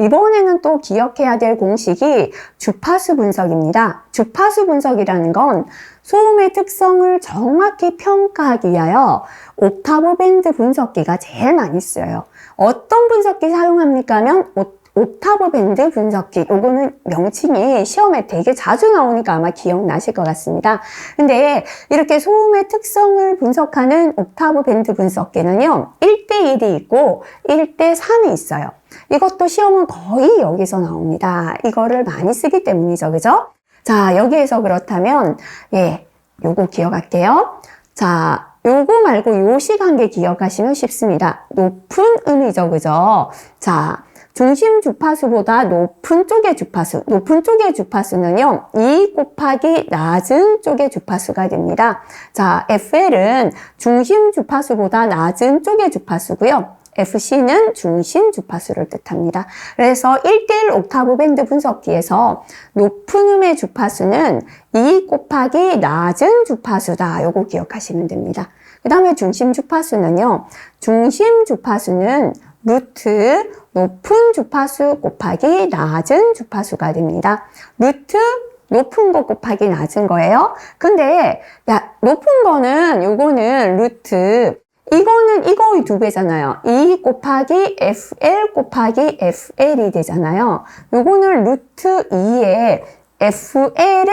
이번에는 또 기억해야 될 공식이 주파수 분석입니다. 주파수 분석이라는 건 소음의 특성을 정확히 평가하기 위하여 옥타브 밴드 분석기가 제일 많이 쓰여요. 어떤 분석기 사용합니까 하면 옥타브 밴드 분석기. 요거는 명칭이 시험에 되게 자주 나오니까 아마 기억나실 것 같습니다. 근데 이렇게 소음의 특성을 분석하는 옥타브 밴드 분석기는요, 1대1이 있고 1대3이 있어요. 이것도 시험은 거의 여기서 나옵니다. 이거를 많이 쓰기 때문이죠. 그죠? 자, 여기에서 그렇다면, 예, 요거 기억할게요. 자, 요거 말고 요시 관계 기억하시면 쉽습니다. 높은 음이죠. 그죠? 자, 중심 주파수보다 높은 쪽의 주파수, 높은 쪽의 주파수는요, 2 곱하기 낮은 쪽의 주파수가 됩니다. 자, FL은 중심 주파수보다 낮은 쪽의 주파수고요. FC는 중심 주파수를 뜻합니다. 그래서 1대1 옥타브 밴드 분석기에서 높은 음의 주파수는 2 곱하기 낮은 주파수다. 요거 기억하시면 됩니다. 그 다음에 중심 주파수는요. 중심 주파수는 루트 높은 주파수 곱하기 낮은 주파수가 됩니다. 루트 높은 거 곱하기 낮은 거예요. 근데 야 높은 거는 요거는 루트 이거는 이거의 두 배잖아요. 2 곱하기 FL 곱하기 FL이 되잖아요. 요거는 루트 2에 FL의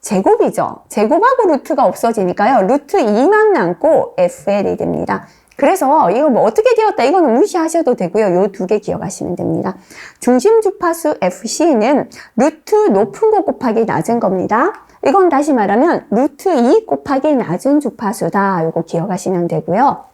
제곱이죠. 제곱하고 루트가 없어지니까요. 루트 2만 남고 FL이 됩니다. 그래서 이거 뭐 어떻게 되었다 이거는 무시하셔도 되고요. 요 두 개 기억하시면 됩니다. 중심 주파수 FC는 루트 높은 거 곱하기 낮은 겁니다. 이건 다시 말하면 루트 2 곱하기 낮은 주파수다. 요거 기억하시면 되고요.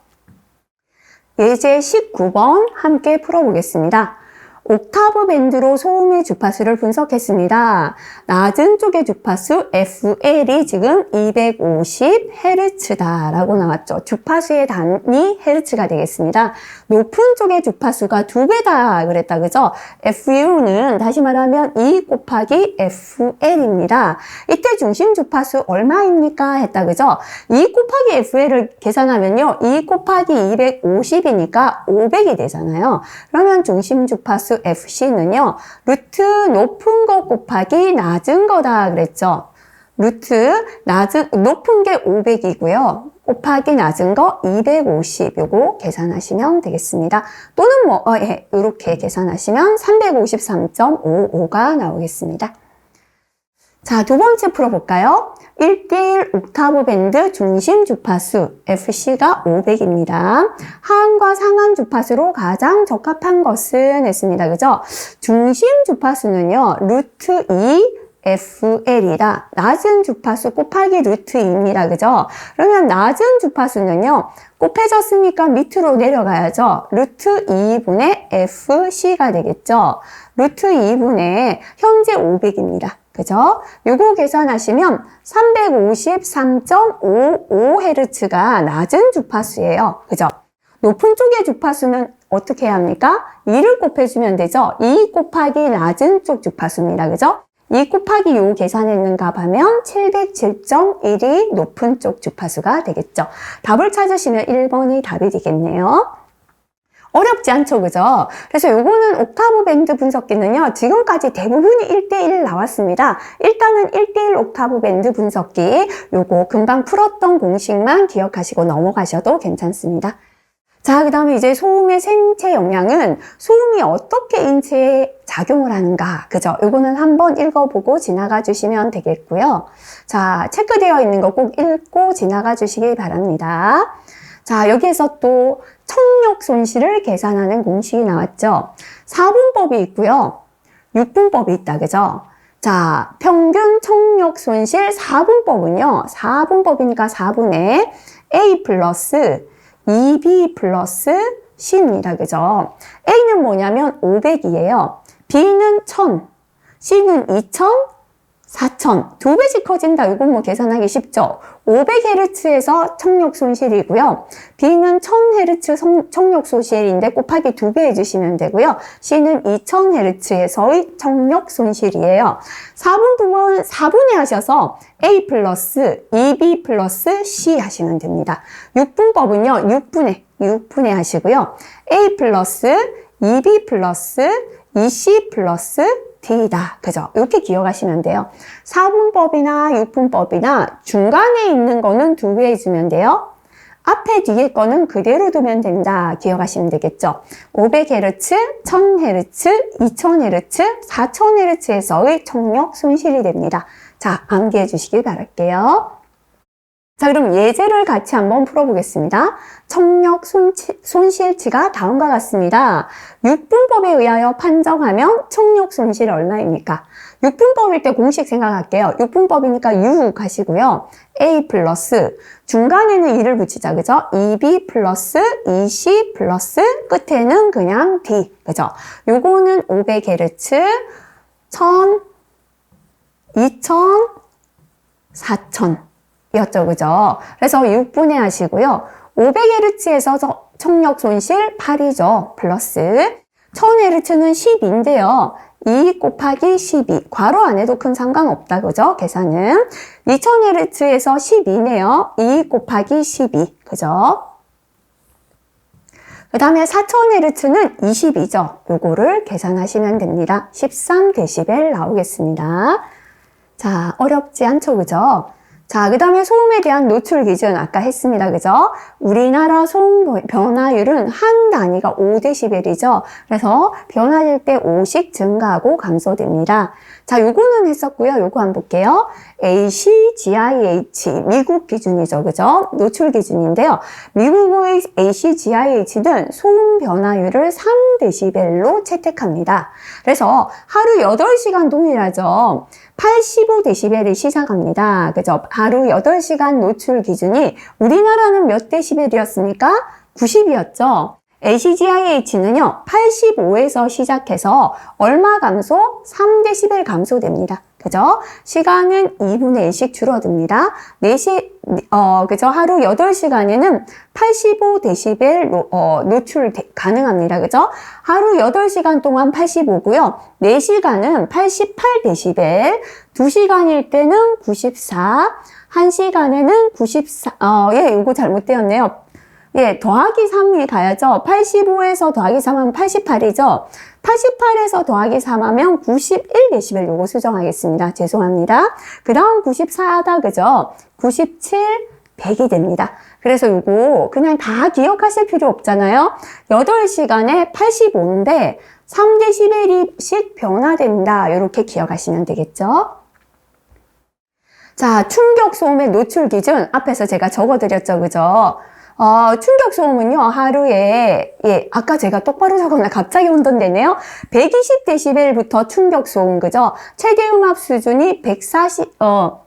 예제 19번 함께 풀어보겠습니다. 옥타브 밴드로 소음의 주파수를 분석했습니다. 낮은 쪽의 주파수 FL이 지금 250Hz다 라고 나왔죠. 주파수의 단위 Hz가 되겠습니다. 높은 쪽의 주파수가 두 배다 그랬다 그죠? FU는 다시 말하면 2 곱하기 FL입니다. 이때 중심 주파수 얼마입니까? 했다 그죠? 2 곱하기 FL을 계산하면요. 2 곱하기 250이니까 500이 되잖아요. 그러면 중심 주파수 주파수 FC는요, 루트 높은 거 곱하기 낮은 거다 그랬죠. 루트 낮은, 높은 게 500이고요. 곱하기 낮은 거 250, 요거 계산하시면 되겠습니다. 또는 뭐, 어, 예, 이렇게 계산하시면 353.55가 나오겠습니다. 자, 두 번째 풀어볼까요? 1대1 옥타브 밴드 중심 주파수 FC가 500입니다. 하한과 상한 주파수로 가장 적합한 것은 했습니다. 그죠? 중심 주파수는요. 루트 2 FL이다. 낮은 주파수 곱하기 루트 2입니다. 그죠? 그러면 낮은 주파수는요. 곱해졌으니까 밑으로 내려가야죠. 루트 2분의 FC가 되겠죠. 루트 2분의 현재 500입니다. 그죠? 요거 계산하시면 353.55Hz가 낮은 주파수예요. 그죠? 높은 쪽의 주파수는 어떻게 해야 합니까? 2를 곱해주면 되죠? 2 곱하기 낮은 쪽 주파수입니다. 그죠? 2 곱하기 요 계산했는가 하면 707.1이 높은 쪽 주파수가 되겠죠. 답을 찾으시면 1번이 답이 되겠네요. 어렵지 않죠, 그죠? 그래서 요거는 옥타브 밴드 분석기는요, 지금까지 대부분이 1대1 나왔습니다. 일단은 1대1 옥타브 밴드 분석기, 요거 금방 풀었던 공식만 기억하시고 넘어가셔도 괜찮습니다. 자, 그 다음에 이제 소음의 생체 영향은 소음이 어떻게 인체에 작용을 하는가. 그죠? 요거는 한번 읽어보고 지나가 주시면 되겠고요. 자, 체크되어 있는 거 꼭 읽고 지나가 주시기 바랍니다. 자, 여기에서 또 청력 손실을 계산하는 공식이 나왔죠. 4분법이 있고요. 6분법이 있다, 그죠? 자, 평균 청력 손실 4분법은요. 4분법이니까 4분의 A 플러스 2B 플러스 C입니다. 그죠? A는 뭐냐면 500이에요. B는 1000, C는 2000, 4천, 두 배씩 커진다. 이건 뭐 계산하기 쉽죠? 500Hz에서 청력 손실이고요. B는 1000Hz 청력 손실인데 곱하기 두배 해주시면 되고요. C는 2000Hz에서의 청력 손실이에요. 4분 부분 4분의 하셔서 A 플러스 2B 플러스 C 하시면 됩니다. 6분법은요. 6분의 6분의 하시고요. A 플러스 2B 플러스 EC 플러스 D다. 그죠? 이렇게 기억하시면 돼요. 4분법이나 6분법이나 중간에 있는 거는 두배 해주면 돼요. 앞에 뒤에 거는 그대로 두면 된다. 기억하시면 되겠죠. 500Hz, 1000Hz, 2000Hz, 4000Hz에서의 청력 손실이 됩니다. 자, 암기해 주시길 바랄게요. 자, 그럼 예제를 같이 한번 풀어보겠습니다. 청력 손치, 손실치가 다음과 같습니다. 6분법에 의하여 판정하면 청력 손실 얼마입니까? 6분법일 때 공식 생각할게요. 6분법이니까 6 하시고요. A 플러스 중간에는 2를 붙이자 그죠? 2B 플러스 2C 플러스 끝에는 그냥 D 그죠? 요거는 500Hz 1000 2000 4000 이었죠 그죠? 그래서 6분의 하시고요. 500Hz에서 청력 손실 8이죠. 플러스 1000Hz는 10인데요. 2 곱하기 12. 괄호 안에도 큰 상관없다. 그죠? 계산은. 2000Hz에서 12네요. 2 곱하기 12. 그죠? 그 다음에 4000Hz는 20이죠. 요거를 계산하시면 됩니다. 13dB 나오겠습니다. 자, 어렵지 않죠? 그죠? 자, 그 다음에 소음에 대한 노출 기준 아까 했습니다. 그죠? 우리나라 소음 변화율은 한 단위가 5dB이죠. 그래서 변화될 때 5씩 증가하고 감소됩니다. 자, 요거는 했었고요. 요거 한번 볼게요. ACGIH 미국 기준이죠. 그죠? 노출 기준인데요. 미국의 ACGIH는 소음 변화율을 3dB로 채택합니다. 그래서 하루 8시간 동일하죠. 85dB를 시작합니다. 그죠? 하루 8시간 노출 기준이 우리나라는 몇 데시벨이었습니까? 90이었죠? ACGIH는요, 85에서 시작해서 얼마 감소? 3dB 감소됩니다. 그죠? 시간은 2분의 1씩 줄어듭니다. 4시, 어, 그죠? 하루 8시간에는 85dB 노, 어, 노출 가능합니다. 그죠? 하루 8시간 동안 85고요. 4시간은 88dB, 2시간일 때는 94, 1시간에는 94, 어, 예, 이거 잘못되었네요. 예, 더하기 3이 가야죠. 85에서 더하기 3하면 88이죠. 88에서 더하기 3하면 91dB 요거 수정하겠습니다. 죄송합니다. 그 다음 94하다 그죠? 97, 100이 됩니다. 그래서 요거 그냥 다 기억하실 필요 없잖아요. 8시간에 85인데 3dB씩 변화된다. 이렇게 기억하시면 되겠죠? 자, 충격 소음의 노출 기준 앞에서 제가 적어드렸죠. 그죠? 어, 충격 소음은요, 하루에, 예, 아까 제가 똑바로 적었나 갑자기 혼돈되네요. 120dB부터 충격 소음, 그죠? 최대 음압 수준이 140, 어,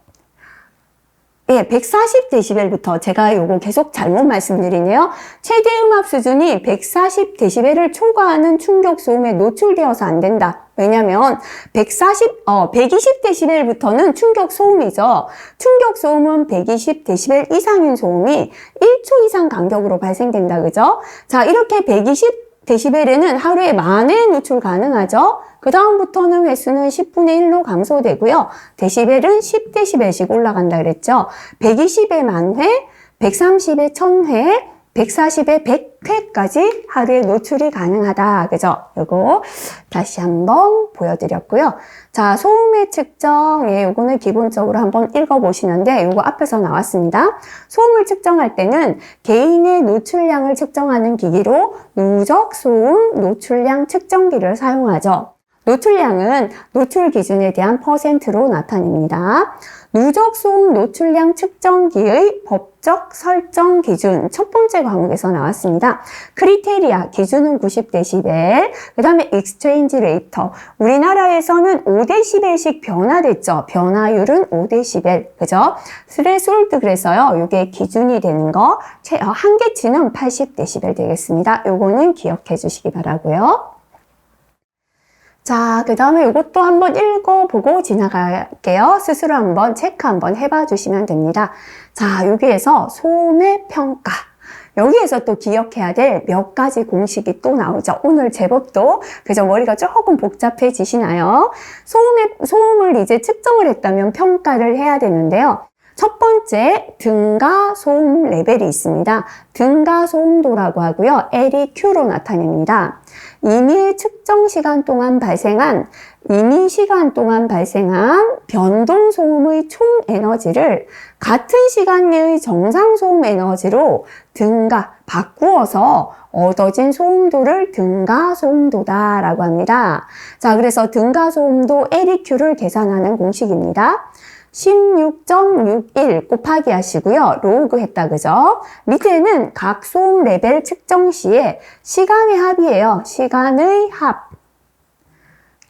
예, 140dB부터 제가 요거 계속 잘못 말씀드리네요. 최대 음압 수준이 140dB를 초과하는 충격 소음에 노출되어서 안 된다. 왜냐면 140, 어, 120dB부터는 충격 소음이죠. 충격 소음은 120dB 이상인 소음이 1초 이상 간격으로 발생된다. 그죠? 자, 이렇게 120 데시벨에는 하루에 만회 노출 가능하죠. 그 다음부터는 횟수는 10분의 1로 감소되고요. 데시벨은 10데시벨씩 올라간다 그랬죠. 120에 만회, 130에 1000회, 140에 100회까지 하루에 노출이 가능하다. 그죠? 요거 다시 한번 보여드렸고요. 자, 소음의 측정. 예, 요거는 기본적으로 한번 읽어보시는데 요거 앞에서 나왔습니다. 소음을 측정할 때는 개인의 노출량을 측정하는 기기로 누적 소음 노출량 측정기를 사용하죠. 노출량은 노출 기준에 대한 퍼센트로 나타냅니다. 누적 소음 노출량 측정기의 법적 설정 기준 첫 번째 과목에서 나왔습니다. 크리테리아 기준은 90dB, 그 다음에 익스체인지 레이터 우리나라에서는 5dB씩 변화됐죠. 변화율은 5dB, 그죠? 스레솔드 그래서요. 이게 기준이 되는 거 한계치는 80dB 되겠습니다. 요거는 기억해 주시기 바라고요. 자, 그 다음에 이것도 한번 읽어보고 지나갈게요. 스스로 한번 체크 한번 해봐 주시면 됩니다. 자, 여기에서 소음의 평가. 여기에서 또 기억해야 될 몇 가지 공식이 또 나오죠. 오늘 제법 또 그저 머리가 조금 복잡해지시나요? 소음의, 소음을 이제 측정을 했다면 평가를 해야 되는데요. 첫 번째 등가 소음 레벨이 있습니다. 등가 소음도라고 하고요. L이 Q로 나타냅니다. 임의 측정 시간 동안 발생한 임의 시간 동안 발생한 변동 소음의 총 에너지를 같은 시간 내의 정상 소음 에너지로 등가 바꾸어서 얻어진 소음도를 등가 소음도다라고 합니다. 자, 그래서 등가 소음도 LEQ를 계산하는 공식입니다. 16.61 곱하기 하시고요. 로그 했다 그죠? 밑에는 각 소음 레벨 측정 시에 시간의 합이에요. 시간의 합.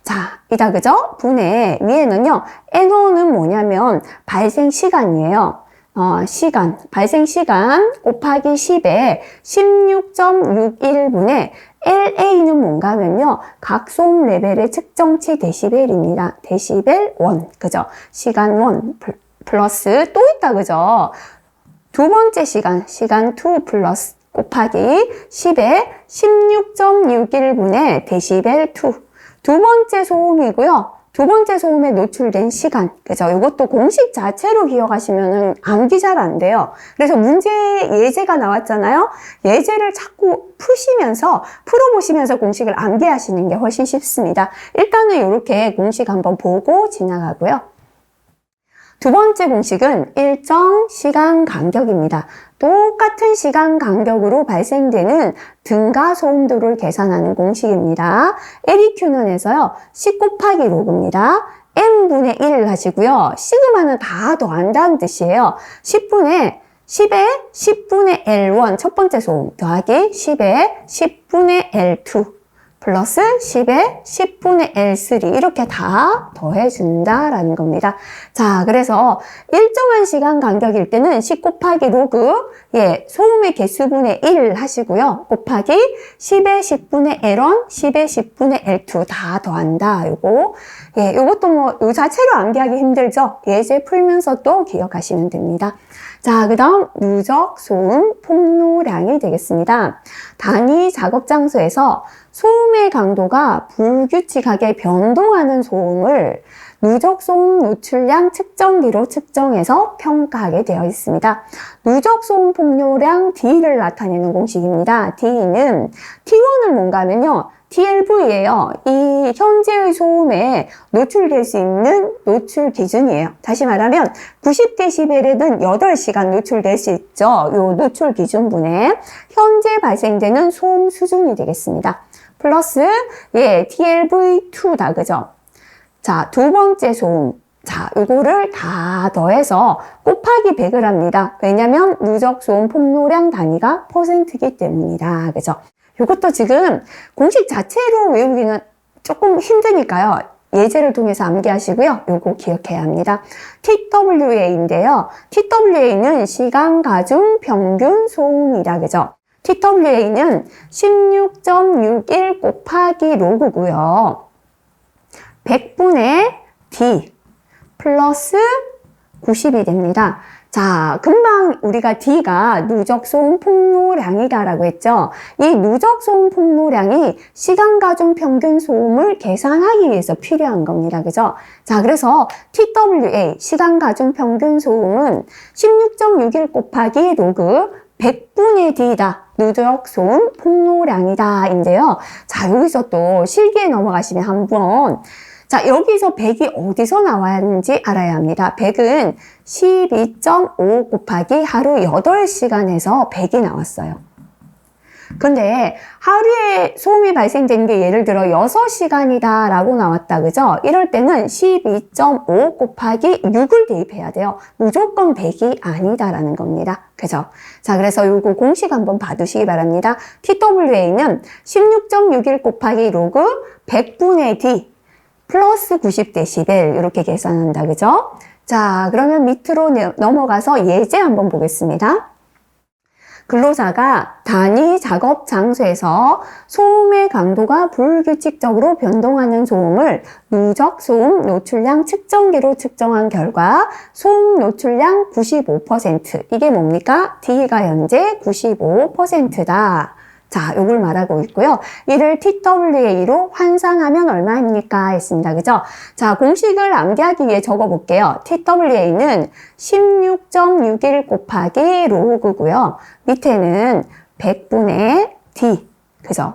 자, 이다 그죠? 분의 위에는요. N어는 뭐냐면 발생 시간이에요. 어, 시간, 발생 시간 곱하기 10에 16.61분의 LA는 뭔가 하면요. 각 소음 레벨의 측정치 데시벨입니다. 데시벨 1. 그죠? 시간 1 플러스 또 있다. 그죠? 두 번째 시간, 시간 2 플러스 곱하기 10에 16.61분의 데시벨 2. 두 번째 소음이고요. 두 번째 소음에 노출된 시간. 그죠? 이것도 공식 자체로 기억하시면은 암기 잘 안 돼요. 그래서 문제 예제가 나왔잖아요. 예제를 자꾸 푸시면서 풀어보시면서 공식을 암기하시는 게 훨씬 쉽습니다. 일단은 이렇게 공식 한번 보고 지나가고요. 두 번째 공식은 일정 시간 간격입니다. 똑같은 시간 간격으로 발생되는 등가 소음도를 계산하는 공식입니다. LEQ는 해서요. 10 곱하기 로그입니다. n분의 1을 하시고요. 시그마는 다 더한다는 뜻이에요. 10분의 10에 10분의 L1 첫 번째 소음 더하기 10에 10분의 L2 플러스 10에 10분의 L3 이렇게 다 더해준다라는 겁니다. 자, 그래서 일정한 시간 간격일 때는 10 곱하기 로그 예, 소음의 개수분의 1 하시고요. 곱하기 10에 10분의 L1, 10에 10분의 L2 다 더한다. 요거 예, 요것도 뭐 요 자체로 암기하기 힘들죠. 예제 풀면서 또 기억하시면 됩니다. 자, 그 다음 누적 소음 폭로량이 되겠습니다. 단위 작업 장소에서 소음의 강도가 불규칙하게 변동하는 소음을 누적 소음 노출량 측정기로 측정해서 평가하게 되어 있습니다. 누적 소음 폭로량 D를 나타내는 공식입니다. D는 T1은 뭔가 하면요. TLV예요. 이 현재의 소음에 노출될 수 있는 노출 기준이에요. 다시 말하면 90dB에는 8시간 노출될 수 있죠. 이 노출 기준분에 현재 발생되는 소음 수준이 되겠습니다. 플러스 예, TLV2다 그죠? 자, 두 번째 소음. 자, 이거를 다 더해서 곱하기 100을 합니다. 왜냐면 누적 소음 폭로량 단위가 퍼센트이기 때문이다. 그죠? 이것도 지금 공식 자체로 외우기는 조금 힘드니까요. 예제를 통해서 암기하시고요. 요거 기억해야 합니다. TWA인데요. TWA는 시간 가중 평균 소음이다. 그죠? TWA는 16.61 곱하기 로그고요. 100분의 D 플러스 90이 됩니다. 자, 금방 우리가 D가 누적 소음 폭로량이다라고 했죠. 이 누적 소음 폭로량이 시간 가중 평균 소음을 계산하기 위해서 필요한 겁니다. 그죠? 자, 그래서 TWA 시간 가중 평균 소음은 16.61 곱하기 로그 100분의 D다. 누적 소음 폭로량이다. 인데요. 자, 여기서 또 실기에 넘어가시면 한번 자, 여기서 100이 어디서 나왔는지 알아야 합니다. 100은 12.5 곱하기 하루 8시간에서 100이 나왔어요. 근데 하루에 소음이 발생되는 게 예를 들어 6시간이다 라고 나왔다 그죠? 이럴 때는 12.5 곱하기 6을 대입해야 돼요. 무조건 100이 아니다라는 겁니다. 그죠? 자 그래서 요거 공식 한번 봐두시기 바랍니다. TWA는 16.61 곱하기 로그 100분의 D 플러스 90dB 이렇게 계산한다 그죠? 자 그러면 밑으로 넘어가서 예제 한번 보겠습니다. 근로자가 단위 작업 장소에서 소음의 강도가 불규칙적으로 변동하는 소음을 누적 소음 노출량 측정기로 측정한 결과 소음 노출량 95% 이게 뭡니까? D가 현재 95%다. 자, 요걸 말하고 있고요. 이를 TWA로 환산하면 얼마입니까? 했습니다. 그죠? 자, 공식을 암기하기 위해 적어 볼게요. TWA는 16.61 곱하기 로그고요. 밑에는 100분의 D. 그죠?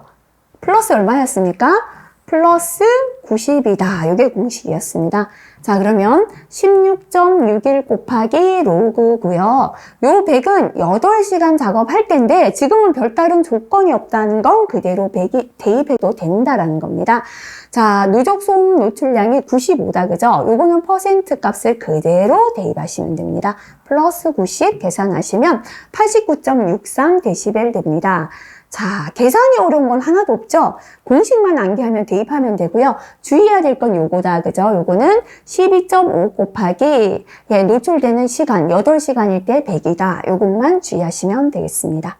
플러스 얼마였습니까? 플러스 90이다. 이게 공식이었습니다. 자, 그러면 16.61 곱하기 로그고요. 요 100은 8시간 작업할 텐데 지금은 별다른 조건이 없다는 건 그대로 100이 대입해도 된다라는 겁니다. 자, 누적 소음 노출량이 95다. 그죠? 요거는 퍼센트 값을 그대로 대입하시면 됩니다. 플러스 90 계산하시면 89.63 데시벨 됩니다. 자, 계산이 어려운 건 하나도 없죠? 공식만 암기하면 대입하면 되고요. 주의해야 될 건 요거다. 그죠? 요거는 12.5 곱하기 예, 노출되는 시간 8시간일 때 100이다. 요것만 주의하시면 되겠습니다.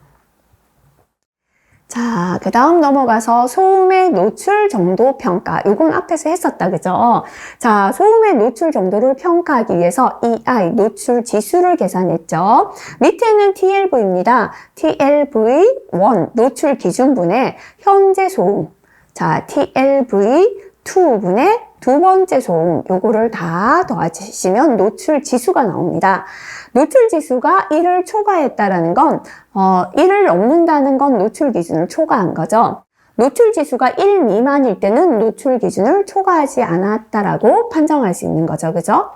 자, 그 다음 넘어가서 소음의 노출 정도 평가. 요건 앞에서 했었다, 그죠? 자, 소음의 노출 정도를 평가하기 위해서 EI, 노출 지수를 계산했죠. 밑에는 TLV입니다. TLV1, 노출 기준분의 현재 소음. 자, TLV2분의 두 번째 소음. 요거를 다 더하시면 노출 지수가 나옵니다. 노출 지수가 1을 초과했다라는 건 어, 1을 넘는다는 건 노출 기준을 초과한 거죠. 노출 지수가 1 미만일 때는 노출 기준을 초과하지 않았다라고 판정할 수 있는 거죠. 그죠?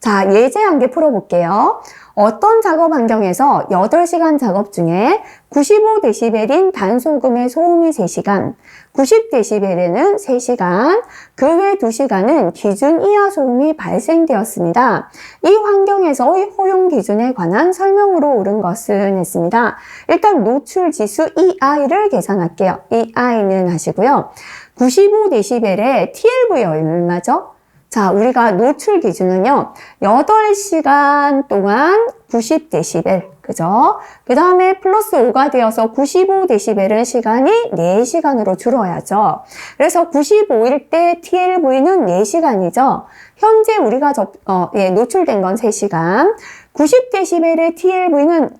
자, 예제 한 개 풀어볼게요. 어떤 작업 환경에서 8시간 작업 중에 95dB인 단소금의 소음이 3시간, 90dB에는 3시간, 그 외 2시간은 기준 이하 소음이 발생되었습니다. 이 환경에서의 허용 기준에 관한 설명으로 옳은 것은 했습니다. 일단 노출 지수 EI를 계산할게요. EI는 하시고요. 95dB의 TLV 얼마죠? 자, 우리가 노출 기준은요, 8시간 동안 90dB, 그죠? 그 다음에 플러스 5가 되어서 95dB은 시간이 4시간으로 줄어야죠. 그래서 95일 때 TLV는 4시간이죠. 현재 우리가 접, 어, 예, 노출된 건 3시간. 90dB의 TLV는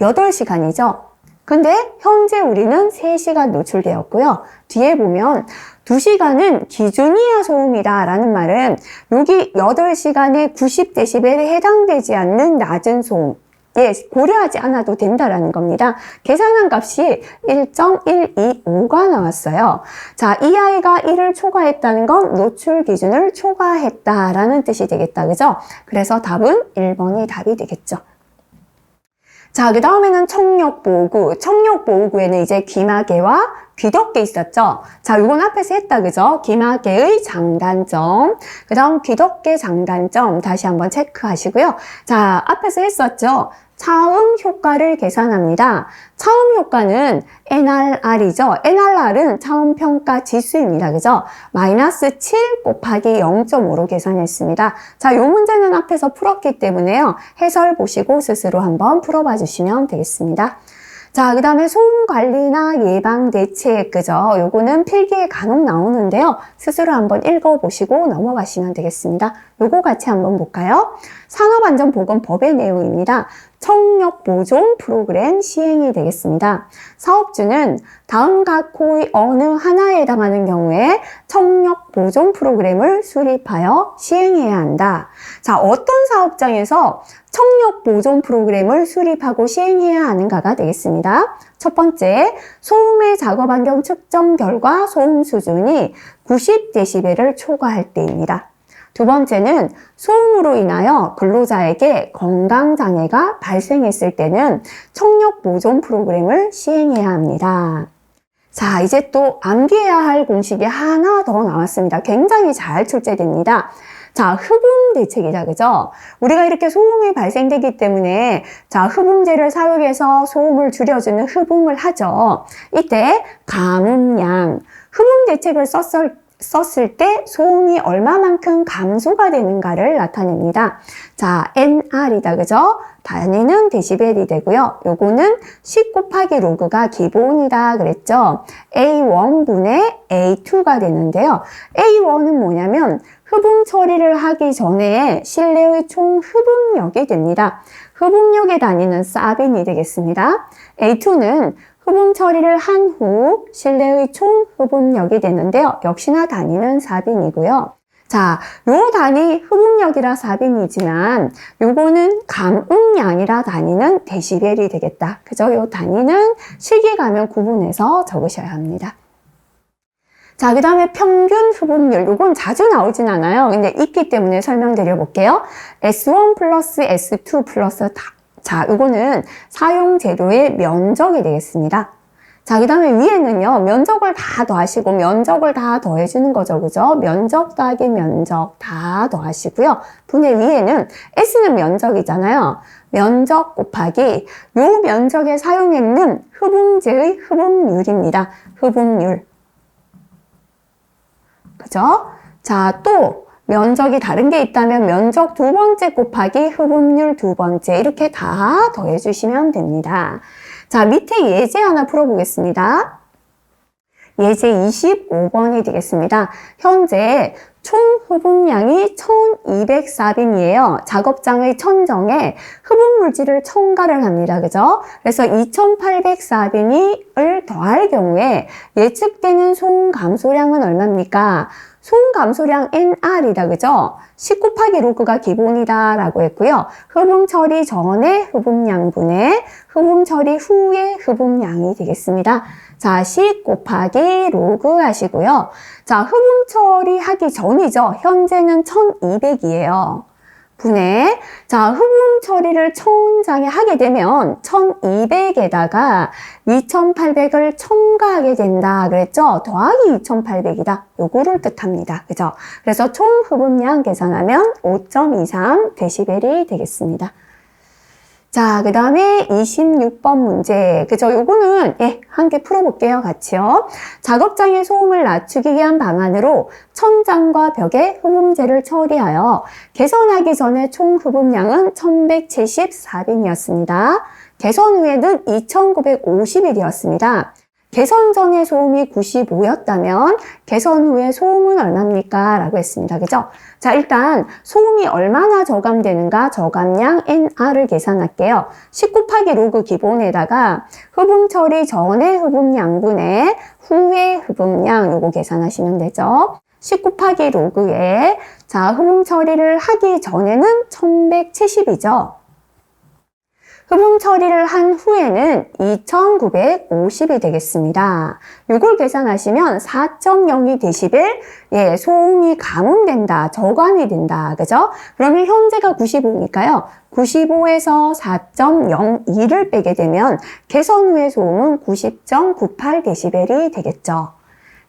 8시간이죠. 근데 현재 우리는 3시간 노출되었고요. 뒤에 보면 2시간은 기준 이하 소음이다 라는 말은 여기 8시간에 90dB에 해당되지 않는 낮은 소음 예, 고려하지 않아도 된다라는 겁니다. 계산한 값이 1.125가 나왔어요. 자, 이 아이가 1을 초과했다는 건 노출 기준을 초과했다라는 뜻이 되겠다. 그죠? 그래서 답은 1번이 답이 되겠죠. 자, 그 다음에는 청력보호구. 청력보호구에는 이제 귀마개와 귀덮개 있었죠? 자, 이건 앞에서 했다, 그죠? 귀마개의 장단점. 그 다음 귀덮개 장단점 다시 한번 체크하시고요. 자, 앞에서 했었죠? 차음 효과를 계산합니다. 차음 효과는 NRR이죠. NRR은 차음 평가 지수입니다. 그죠? 마이너스 7 곱하기 0.5로 계산했습니다. 자, 이 문제는 앞에서 풀었기 때문에요. 해설 보시고 스스로 한번 풀어봐 주시면 되겠습니다. 자, 그 다음에 소음 관리나 예방 대책, 그죠? 요거는 필기에 간혹 나오는데요. 스스로 한번 읽어보시고 넘어가시면 되겠습니다. 요거 같이 한번 볼까요? 산업안전보건법의 내용입니다. 청력 보존 프로그램 시행이 되겠습니다. 사업주는 다음 각호의 어느 하나에 해당하는 경우에 청력 보존 프로그램을 수립하여 시행해야 한다. 자, 어떤 사업장에서 청력 보존 프로그램을 수립하고 시행해야 하는가가 되겠습니다. 첫 번째, 소음의 작업 환경 측정 결과 소음 수준이 90dB를 초과할 때입니다. 두 번째는 소음으로 인하여 근로자에게 건강장애가 발생했을 때는 청력 보존 프로그램을 시행해야 합니다. 자, 이제 또 암기해야 할 공식이 하나 더 나왔습니다. 굉장히 잘 출제됩니다. 자, 흡음 대책이다, 그죠? 우리가 이렇게 소음이 발생되기 때문에, 자, 흡음제를 사용해서 소음을 줄여주는 흡음을 하죠. 이때 감음량, 흡음 대책을 썼을 썼을 때 소음이 얼마만큼 감소가 되는가를 나타냅니다. 자, NR이다, 그죠? 단위는 데시벨이 되고요. 요거는 10 곱하기 로그가 기본이다 그랬죠? A1분의 A2가 되는데요. A1은 뭐냐면 흡음 처리를 하기 전에 실내의 총 흡음력이 됩니다. 흡음력의 단위는 사빈이 되겠습니다. A2는 흡음 처리를 한 후 실내의 총 흡음력이 되는데요. 역시나 단위는 사빈이고요. 자, 요 단위 흡음력이라 사빈이지만 요거는 감음량이라 단위는 데시벨이 되겠다. 그죠? 요 단위는 실기가면 구분해서 적으셔야 합니다. 자, 그 다음에 평균 흡음률. 이건 자주 나오진 않아요. 근데 있기 때문에 설명드려 볼게요. S1 플러스 S2 플러스 다. 자, 이거는 사용 재료의 면적이 되겠습니다. 자, 그 다음에 위에는요, 면적을 다 더하시고, 면적을 다 더해주는 거죠. 그죠? 면적 더하기 면적 다 더하시고요. 분의 위에는 S는 면적이잖아요. 면적 곱하기 요 면적에 사용했는 흡음제의 흡음률입니다. 흡음률. 그죠? 자, 또 면적이 다른 게 있다면 면적 두 번째 곱하기 흡음률 두 번째 이렇게 다 더해주시면 됩니다. 자, 밑에 예제 하나 풀어보겠습니다. 예제 25번이 되겠습니다. 현재 총 흡음량이 1204빈이에요. 작업장의 천정에 흡음 물질을 첨가를 합니다. 그죠? 그래서 2804빈을 더할 경우에 예측되는 소음 감소량은 얼마입니까? 소음 감소량 NR이다. 그죠? 10 곱하기 로그가 기본이다. 라고 했고요. 흡음 처리 전에 흡음량분의 흡음 처리 후에 흡음량이 되겠습니다. 자, 10 곱하기 로그 하시고요. 자, 흡음 처리하기 전이죠. 현재는 1200이에요. 분해. 자, 흡음 처리를 천장에 하게 되면 1200에다가 2800을 첨가하게 된다. 그랬죠? 더하기 2800이다. 요거를 뜻합니다. 그죠? 그래서 총 흡음량 계산하면 5.23 데시벨이 되겠습니다. 자, 그 다음에 26번 문제. 그죠? 요거는, 예, 한개 풀어볼게요. 같이요. 작업장의 소음을 낮추기 위한 방안으로 천장과 벽에 흡음제를 처리하여 개선하기 전에 총 흡음량은 1174빈이었습니다. 개선 후에는 2950일이었습니다. 개선 전에 소음이 95였다면 개선 후에 소음은 얼마입니까? 라고 했습니다. 그죠? 자, 일단 소음이 얼마나 저감되는가 저감량 NR을 계산할게요. 10 곱하기 로그 기본에다가 흡음 처리 전의 흡음량분의 후의 흡음량 요거 계산하시면 되죠. 10 곱하기 로그에 자, 흡음 처리를 하기 전에는 1170이죠. 흡음 처리를 한 후에는 2950이 되겠습니다. 이걸 계산하시면 4.02 데시벨, 예, 소음이 감음된다, 저감이 된다, 그죠? 그러면 현재가 95니까요. 95에서 4.02를 빼게 되면 개선 후의 소음은 90.98 데시벨이 되겠죠.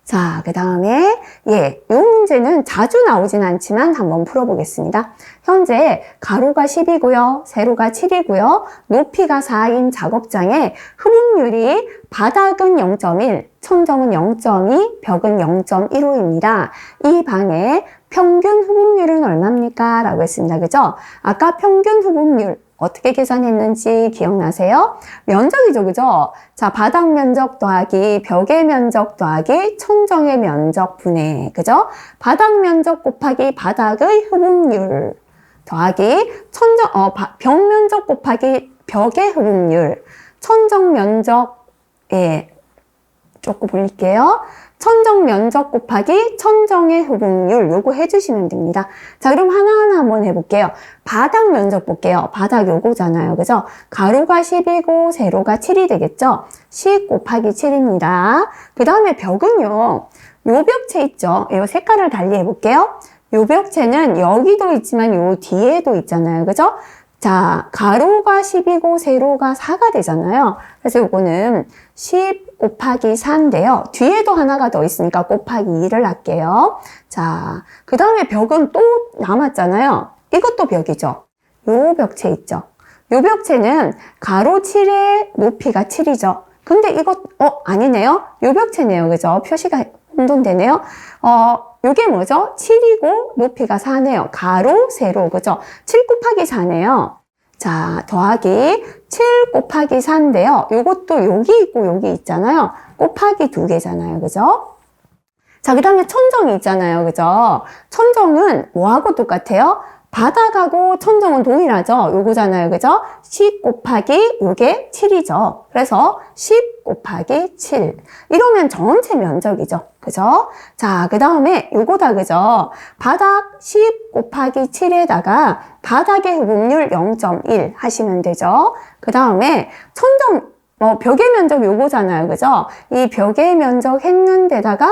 자, 그 다음에, 예, 이 문제는 자주 나오진 않지만 한번 풀어보겠습니다. 현재 가로가 10이고요, 세로가 7이고요, 높이가 4인 작업장에 흡음률이 바닥은 0.1, 천정은 0.2, 벽은 0.15입니다. 이 방의 평균 흡음률은 얼마입니까? 라고 했습니다. 그죠? 아까 평균 흡음률, 어떻게 계산했는지 기억나세요? 면적이죠, 그죠? 자, 바닥 면적 더하기 벽의 면적 더하기 천정의 면적 분해, 그죠? 바닥 면적 곱하기 바닥의 흡음률 더하기 천정, 어, 바, 벽 면적 곱하기 벽의 흡음률, 천정 면적, 예, 조금 볼릴게요. 천정 면적 곱하기 천정의 흡음률 요거 해주시면 됩니다. 자 그럼 하나하나 한번 해볼게요. 바닥 면적 볼게요. 바닥 요거잖아요. 그죠? 가로가 10이고 세로가 7이 되겠죠? 10 곱하기 7입니다. 그 다음에 벽은요. 요 벽체 있죠? 이 색깔을 달리 해볼게요. 요 벽체는 여기도 있지만 요 뒤에도 있잖아요. 그죠? 자, 가로가 10이고 세로가 4가 되잖아요. 그래서 요거는 10 곱하기 4인데요. 뒤에도 하나가 더 있으니까 곱하기 2를 할게요. 자, 그 다음에 벽은 또 남았잖아요. 이것도 벽이죠. 요 벽체 있죠. 요 벽체는 가로 7에 높이가 7이죠. 근데 이것, 어, 아니네요. 요 벽체네요. 그죠? 표시가 혼돈되네요. 어, 요게 뭐죠? 7이고 높이가 4네요. 가로, 세로, 그죠? 7 곱하기 4네요. 자, 더하기 7 곱하기 4인데요. 요것도 여기 있고 여기 있잖아요. 곱하기 두 개잖아요. 그죠? 자, 그 다음에 천정이 있잖아요. 그죠? 천정은 뭐하고 똑같아요? 바닥하고 천정은 동일하죠? 요거잖아요. 그죠? 10 곱하기 요게 7이죠. 그래서 10 곱하기 7. 이러면 전체 면적이죠. 그죠? 자, 그 다음에 요거다. 그죠? 바닥 10 곱하기 7에다가 바닥의 흡음률 0.1 하시면 되죠. 그 다음에 천정, 뭐 벽의 면적 요거잖아요. 그죠? 이 벽의 면적 했는 데다가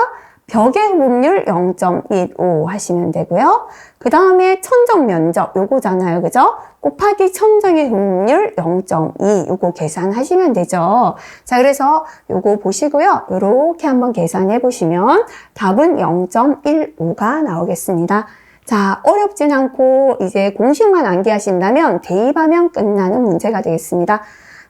벽의 흡입률 0.15 하시면 되고요. 그 다음에 천정 면적 요거잖아요. 그죠? 곱하기 천정의 흡입률 0.2 요거 계산하시면 되죠. 자, 그래서 요거 보시고요. 요렇게 한번 계산해 보시면 답은 0.15가 나오겠습니다. 자, 어렵진 않고 이제 공식만 암기하신다면 대입하면 끝나는 문제가 되겠습니다.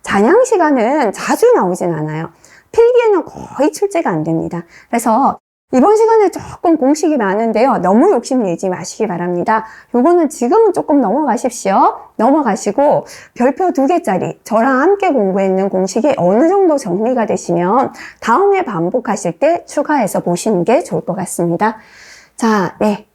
잔양 시간은 자주 나오진 않아요. 필기에는 거의 출제가 안 됩니다. 그래서 이번 시간에 조금 공식이 많은데요. 너무 욕심 내지 마시기 바랍니다. 요거는 지금은 조금 넘어가십시오. 넘어가시고 별표 두 개짜리 저랑 함께 공부했는 공식이 어느 정도 정리가 되시면 다음에 반복하실 때 추가해서 보시는 게 좋을 것 같습니다. 자, 네.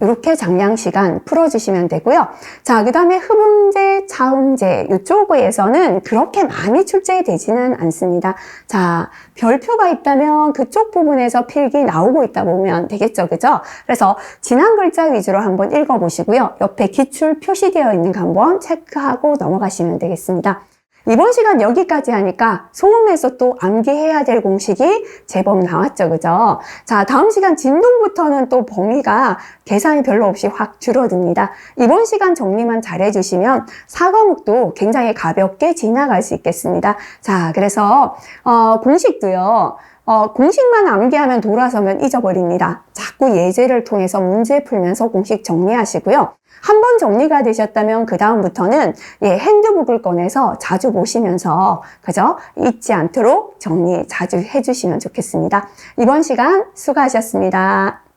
이렇게 장량 시간 풀어주시면 되고요. 자, 그 다음에 흡음제, 차음제 이쪽에서는 그렇게 많이 출제되지는 않습니다. 자, 별표가 있다면 그쪽 부분에서 필기 나오고 있다 보면 되겠죠, 그죠? 그래서 지난 글자 위주로 한번 읽어보시고요. 옆에 기출 표시되어 있는 거 한번 체크하고 넘어가시면 되겠습니다. 이번 시간 여기까지 하니까 소음에서 또 암기해야 될 공식이 제법 나왔죠, 그죠? 자, 다음 시간 진동부터는 또 범위가 계산이 별로 없이 확 줄어듭니다. 이번 시간 정리만 잘 해주시면 사과목도 굉장히 가볍게 지나갈 수 있겠습니다. 자, 그래서 어, 공식도요. 어, 공식만 암기하면 돌아서면 잊어버립니다. 자꾸 예제를 통해서 문제 풀면서 공식 정리하시고요. 한 번 정리가 되셨다면 그 다음부터는 예, 핸드북을 꺼내서 자주 보시면서 그죠? 잊지 않도록 정리 자주 해주시면 좋겠습니다. 이번 시간 수고하셨습니다.